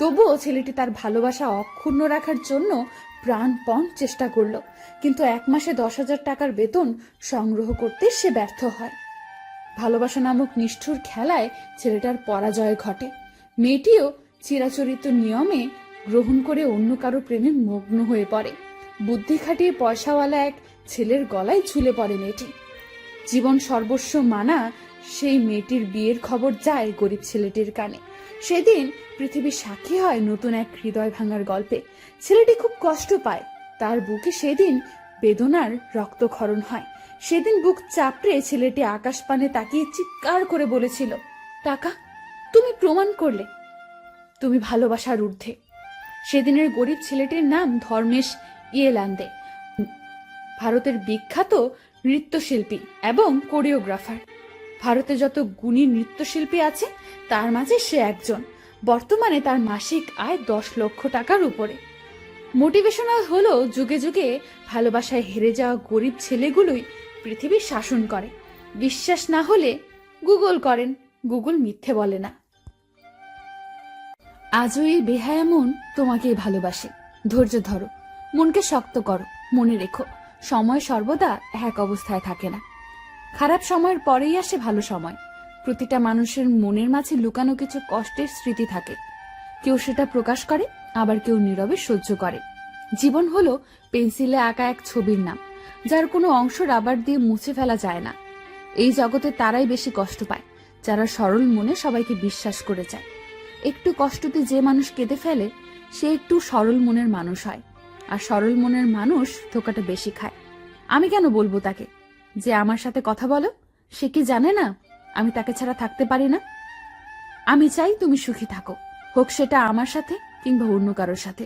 তবুও ছেলেটি তার ভালোবাসা অক্ষুণ্ণ রাখার জন্য প্রাণপণ চেষ্টা করল, কিন্তু এক মাসে দশ হাজার টাকার বেতন সংগ্রহ করতে সে ব্যর্থ হয়। ভালোবাসা নামক নিষ্ঠুর খেলায় ছেলেটার পরাজয় ঘটে। মেয়েটিও চিরাচরিত নিয়মে গ্রহণ করে অন্য কারও প্রেমে মগ্ন হয়ে পড়ে। বুদ্ধি খাটিয়ে পয়সাওয়ালা এক ছেলের গলায় ঝুলে পড়ে মেয়েটি। জীবন সর্বস্ব মানা সেই মেয়েটির বিয়ের খবর যায় গরিব ছেলেটির কানে। সেদিন পৃথিবী সাক্ষী হয় নতুন এক হৃদয় ভাঙার গল্পে। ছেলেটি খুব কষ্ট পায়। তার বুকে সেদিন বেদনার রক্তক্ষরণ হয়। সেদিন বুক চাপড়ে ছেলেটি আকাশ পানে তাকিয়ে চিৎকার করে বলেছিল টাকা তুমি প্রমাণ করলে। তুমি ভালোবাসার ঊর্ধ্বে। সেদিনের গরিব ছেলেটির নাম ধর্মেশ ইয়েলান্দে। ভারতের বিখ্যাত নৃত্যশিল্পী এবং কোরিওগ্রাফার। ভারতে যত গুণী নৃত্যশিল্পী আছে, তার মাঝে সে একজন। বর্তমানে তার মাসিক আয় দশ লক্ষ টাকার উপরে। মোটিভেশনাল হলো যুগে যুগে ভালোবাসায় হেরে যাওয়া গরিব ছেলেগুলোই পৃথিবীর শাসন করে। বিশ্বাস না হলে গুগল করেন, গুগল মিথ্যে বলে না। আজও এই বেহায়া মন তোমাকেই ভালোবাসে। ধৈর্য ধরো, মনকে শক্ত করো, মনে রেখো। সময় সর্বদা এক অবস্থায় থাকে না। খারাপ সময়ের পরেই আসে ভালো সময়। প্রতিটা মানুষের মনের মাঝে লুকানো কিছু কষ্টের স্মৃতি থাকে। কেউ সেটা প্রকাশ করে, আবার কেউ নীরবে সহ্য করে। জীবন হলো পেন্সিলে আঁকা এক ছবির নাম, যার কোনো অংশ রাবার দিয়ে মুছে ফেলা যায় না। এই জগতে তারাই বেশি কষ্ট পায়, যারা সরল মনে সবাইকে বিশ্বাস করে যায়। একটু কষ্টতে যে মানুষ কেঁদে ফেলে, সে একটু সরল মনের মানুষ হয়। আর সরল মনের মানুষ ধোকাটা বেশি খায়। আমি কেন বলব তাকে? যে আমার সাথে কথা বলো, সে কি জানে না আমি তাকে ছাড়া থাকতে পারি না? আমি চাই তুমি সুখী থাকো, হোক সেটা আমার সাথে কিংবা অন্য কারোর সাথে।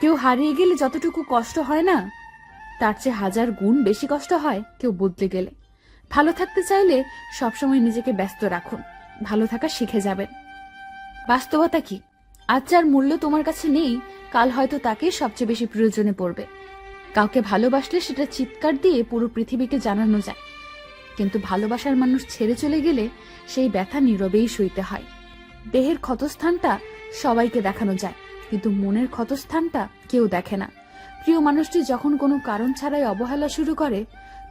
কেউ হারিয়ে গেলে যতটুকু কষ্ট হয় না, তার চেয়ে হাজার গুণ বেশি কষ্ট হয় কেউ বদলে গেলে। ভালো থাকতে চাইলে সবসময় নিজেকে ব্যস্ত রাখুন, ভালো থাকা শিখে যাবেন। বাস্তবতা কি? আজ যার মূল্য তোমার কাছে নেই, কাল হয়তো তাকে সবচেয়ে বেশি প্রয়োজনে পড়বে। কাউকে ভালোবাসলে সেটা চিৎকার দিয়ে পুরো পৃথিবীকে জানানো যায়। কিন্তু ভালোবাসার মানুষ ছেড়ে চলে গেলে সেই ব্যথা নীরবেই সইতে হয়। দেহের ক্ষতস্থানটা সবাইকে দেখানো যায়, কিন্তু মনের ক্ষতস্থানটা কেউ দেখে না। প্রিয় মানুষটি যখন কোনো কারণ ছাড়াই অবহেলা শুরু করে,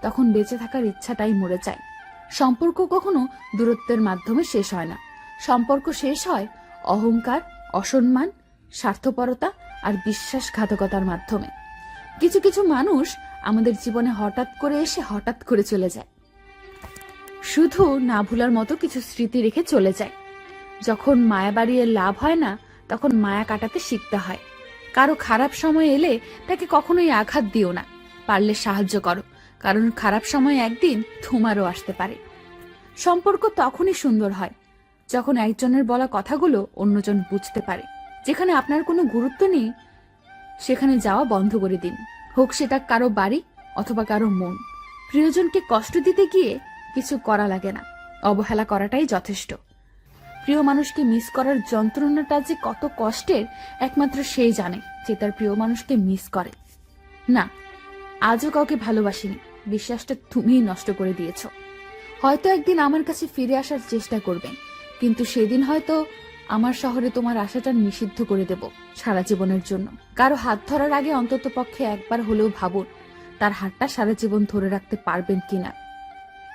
তখন বেঁচে থাকার ইচ্ছাটাই মরে যায়। সম্পর্ক কখনো দূরত্বের মাধ্যমে শেষ হয় না। সম্পর্ক শেষ হয় অহংকার, অসম্মান, স্বার্থপরতা আর বিশ্বাসঘাতকতার মাধ্যমে। কিছু কিছু মানুষ আমাদের জীবনে হঠাৎ করে এসে হঠাৎ করে চলে যায়। শুধু না ভুলার মতো কিছু স্মৃতি রেখে চলে যায়। যখন মায়া বাড়িয়ে লাভ হয় না, তখন মায়া কাটাতে শিখতে হয়। কারও খারাপ সময় এলে তাকে কখনোই আঘাত দিও না। পারলে সাহায্য করো, কারণ খারাপ সময় একদিন তোমারও আসতে পারে। সম্পর্ক তখনই সুন্দর হয়, যখন একজনের বলা কথাগুলো অন্যজন বুঝতে পারে, যেখানে আপনার কোনো গুরুত্ব নেই সেখানে যাওয়া বন্ধ করে দিন। হোক সেটা কারও বাড়ি অথবা কারও মন। প্রিয়জনকে কষ্ট দিতে গিয়ে কিছু করা লাগে না। অবহেলা করাটাই যথেষ্ট। প্রিয় মানুষকে মিস করার যন্ত্রণাটা যে কত কষ্টের, একমাত্র সেই জানে যে তার প্রিয় মানুষকে মিস করে। না, আজও কাউকে ভালোবাসিনি। বিশ্বাসটা তুমিই নষ্ট করে দিয়েছ। হয়তো একদিন আমার কাছে ফিরে আসার চেষ্টা করবেন, কিন্তু সেদিন হয়তো আমার শহরে তোমার আশাটা নিষিদ্ধ করে দেব সারা জীবনের জন্য। কারও হাত ধরার আগে অন্তত পক্ষে একবার হলেও ভাবুন, তার হাতটা সারা জীবন ধরে রাখতে পারবেন কিনা।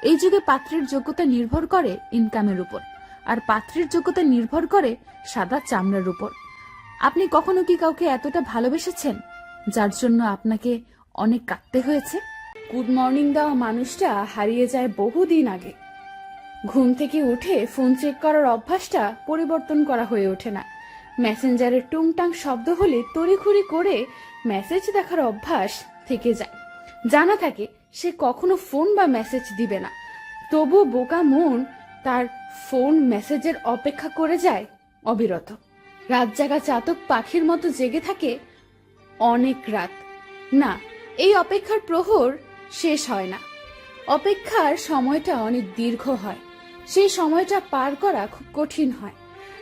এই যুগে পাত্রের যোগ্যতা নির্ভর করে ইনকামের উপর, আর পাত্রের যোগ্যতা নির্ভর করে সাদা চামড়ার উপর। আপনি কখনো কি কাউকে এতটা ভালোবেসেছেন, যার জন্য আপনাকে অনেক কাঁদতে হয়েছে? গুড মর্নিং দেওয়া মানুষটা হারিয়ে যায় বহুদিন আগে। ঘুম থেকে উঠে ফোন চেক করার অভ্যাসটা পরিবর্তন করা হয়ে ওঠে না। মেসেঞ্জারের টুংটাং শব্দ হলে তড়িঘড়ি করে মেসেজ দেখার অভ্যাস থেকে যায়। জানা থাকে, সে কখনো ফোন বা মেসেজ দিবে না। তবু বোকা মন তার ফোন মেসেজের অপেক্ষা করে যায় অবিরত। রাত জাগা চাতক পাখির মতো জেগে থাকে অনেক রাত। না, এই অপেক্ষার প্রহর শেষ হয় না। অপেক্ষার সময়টা অনেক দীর্ঘ হয়। সেই সময়টা পার করা খুব কঠিন হয়।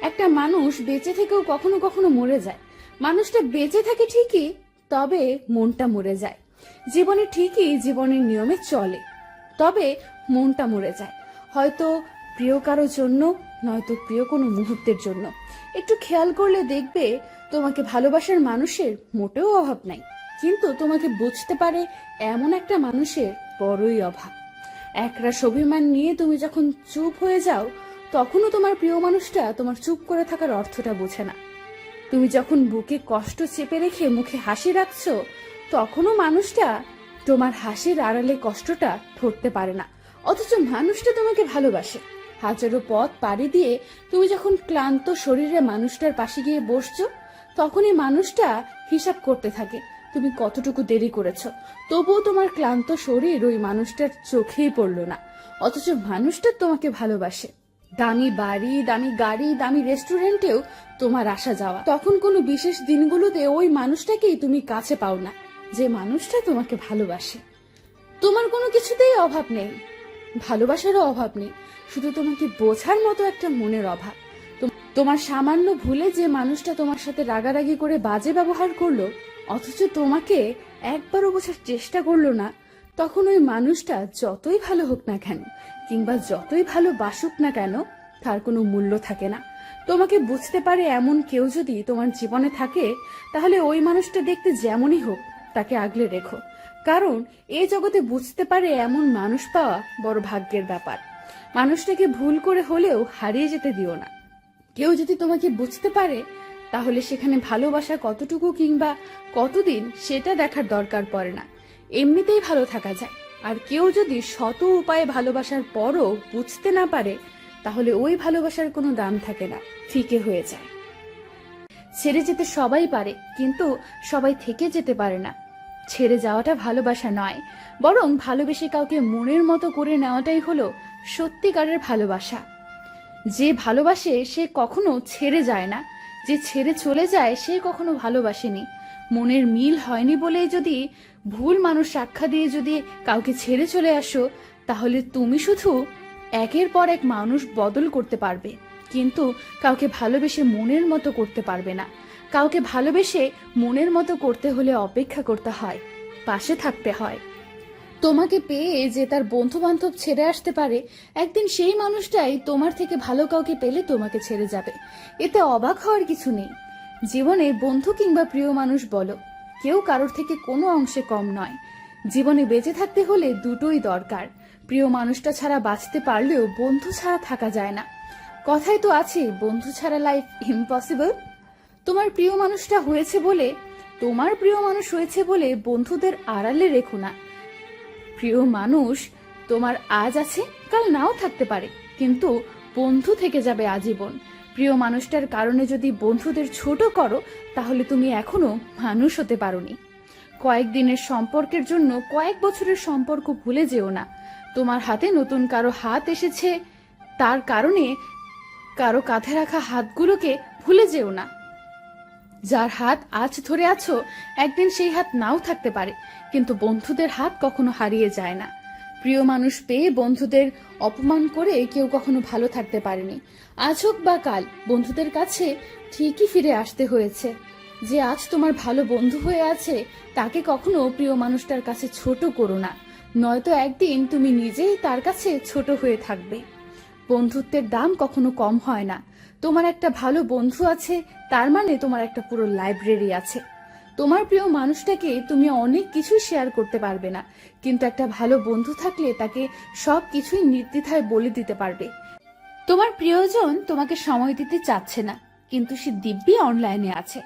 একটা মানুষ বেঁচে থেকেও কখনো কখনো মরে যায়। মানুষটা বেঁচে থাকে ঠিকই, তবে মনটা মরে যায়। জীবনে ঠিকই জীবনের নিয়মে চলে, তবে মনটা মরে যায়। হয়তো প্রিয় কারোর জন্য, নয়তো প্রিয় কোনো মুহূর্তের জন্য। একটু খেয়াল করলে দেখবে তোমাকে ভালোবাসার মানুষের মোটেও অভাব নাই। কিন্তু তোমাকে বুঝতে পারে এমন একটা মানুষের বড়ই অভাব। একরাশ অভিমান নিয়ে তুমি যখন চুপ হয়ে যাও, তখনও তোমার প্রিয় মানুষটা তোমার চুপ করে থাকার অর্থটা বোঝে না। তুমি যখন বুকে কষ্ট চেপে রেখে মুখে হাসি রাখছ, তখনও মানুষটা তোমার হাসির আড়ালে কষ্টটা ধরতে পারে না। অথচ মানুষটা তোমাকে ভালোবাসে। হাজারো পথ পাড়ি দিয়ে তুমি যখন ক্লান্ত শরীরে মানুষটার পাশে গিয়ে বসছো, তখনই মানুষটা হিসাব করতে থাকে। তুমি কতটুকু দেরি করেছ? তবুও তোমার ক্লান্ত শরীর ওই মানুষটার চোখেই পড়ল না। অথচ মানুষটা তোমাকে ভালোবাসে। দামি বাড়ি, দামি গাড়ি, দামি রেস্টুরেন্টেও তোমার আসা যাওয়া। তখন কোনো বিশেষ দিনগুলোতে ওই মানুষটাকেই তুমি কাছে পাও না, যে মানুষটা তোমাকে ভালোবাসে। তোমার কোনো কিছুতেই অভাব নেই। ভালোবাসারও অভাব নেই। শুধু তোমাকে বোঝার মতো একটা মনের অভাব। তোমার সামান্য ভুলে যে মানুষটা তোমার সাথে রাগারাগি করে বাজে ব্যবহার করল অথচ তোমাকে একবারও বোঝার চেষ্টা করল না, তখন ওই মানুষটা যতই ভালো হোক না কেন, কিংবা যতই ভালো বাসুক না কেন, তার কোনো মূল্য থাকে না। তোমাকে বুঝতে পারে এমন কেউ যদি তোমার জীবনে থাকে, তাহলে ওই মানুষটা দেখতে যেমনই হোক, তাকে আগলে রেখো। কারণ এই জগতে বুঝতে পারে এমন মানুষ পাওয়া বড় ভাগ্যের ব্যাপার। মানুষটাকে ভুল করে হলেও হারিয়ে যেতে দিও না। কেউ যদি তোমাকে বুঝতে পারে তাহলে সেখানে ভালোবাসা কতটুকু কিংবা কতদিন সেটা দেখার দরকার পড়ে না। এমনিতেই ভালো থাকা যায়। আর কেউ যদি শত উপায়ে ভালোবাসার পরও বুঝতে না পারে, তাহলে ওই ভালোবাসার কোনো দাম থাকে না, ফিকে হয়ে যায়। ছেড়ে যেতে সবাই পারে, কিন্তু সবাই থেকে যেতে পারে না। ছেড়ে যাওয়াটা ভালোবাসা নয়, বরং ভালোবেসে কাউকে মনের মতো করে নেওয়াটাই হলো সত্যিকারের ভালোবাসা। যে ভালোবাসে, সে কখনো ছেড়ে যায় না। যে ছেড়ে চলে যায় সে কখনো ভালোবাসেনি। মনের মিল হয়নি বলে যদি ভুল মানুষ সাক্ষা দিয়ে যদি কাউকে ছেড়ে চলে আসো, তাহলে তুমি শুধু একের পর এক মানুষ বদল করতে পারবে। কিন্তু কাউকে ভালোবেসে মনের মতো করতে পারবে না। কাউকে ভালোবেসে মনের মতো করতে হলে অপেক্ষা করতে হয়, পাশে থাকতে হয়। তোমাকে পেয়ে যে তার বন্ধু বান্ধব ছেড়ে আসতে পারে, একদিন সেই মানুষটাই তোমার থেকে ভালো কাউকে পেলে তোমাকে ছেড়ে যাবে। এতে অবাক হওয়ার কিছু নেই। জীবনে বন্ধু কিংবা প্রিয় মানুষ বলো, কেউ কারোর থেকে কোনো অংশে কম নয়। জীবনে বেঁচে থাকতে হলে দুটোই দরকার। প্রিয় মানুষটা ছাড়া বাঁচতে পারলেও বন্ধু ছাড়া থাকা যায় না। কথাই তো আছে, বন্ধু ছাড়া লাইফ ইম্পসিবল তোমার প্রিয় মানুষটা হয়েছে বলে, তোমার প্রিয় মানুষ হয়েছে বলে বন্ধুদের আড়ালে রেখো না। প্রিয় মানুষ, তোমার আজ আছে, কাল নাও থাকতে পারে, কিন্তু বন্ধু থেকে যাবে আজীবন। প্রিয় মানুষটার কারণে যদি বন্ধুদের ছোট করো, তাহলে তুমি এখনও মানুষ হতে পারোনি। কয়েকদিনের সম্পর্কের জন্য কয়েক বছরের সম্পর্ক ভুলে যেও না। তোমার হাতে নতুন কারও হাত এসেছে, তার কারণে কারও কাঁধে রাখা হাতগুলোকে ভুলে যেও না। যার হাত আজ ধরে আছো, একদিন সেই হাত নাও থাকতে পারে, কিন্তু বন্ধুদের হাত কখনো হারিয়ে যায় না। প্রিয় মানুষ পেয়ে বন্ধুদের অপমান করে কেউ কখনো ভালো থাকতে পারেনি। আজ হোক বা কাল, বন্ধুদের কাছে ঠিকই ফিরে আসতে হয়েছে। যে আজ তোমার ভালো বন্ধু হয়ে আছে, তাকে কখনো প্রিয় মানুষটার কাছে ছোট করো না। নয়তো একদিন তুমি নিজেই তার কাছে ছোট হয়ে থাকবে। বন্ধুত্বের দাম কখনো কম হয় না। তোমার একটা ভালো বন্ধু আছে, তার মানে তোমার একটা পুরো লাইব্রেরি আছে। তোমার প্রিয় মানুষটাকে তুমি অনেক কিছুই শেয়ার করতে পারবে না, কিন্তু একটা ভালো বন্ধু থাকলে তাকে সব কিছুই নির্দ্বিধায় বলে দিতে পারবে। তোমার প্রিয়জন তোমাকে সময় দিতে চাচ্ছে না, কিন্তু সে দিব্যি অনলাইনে আছে।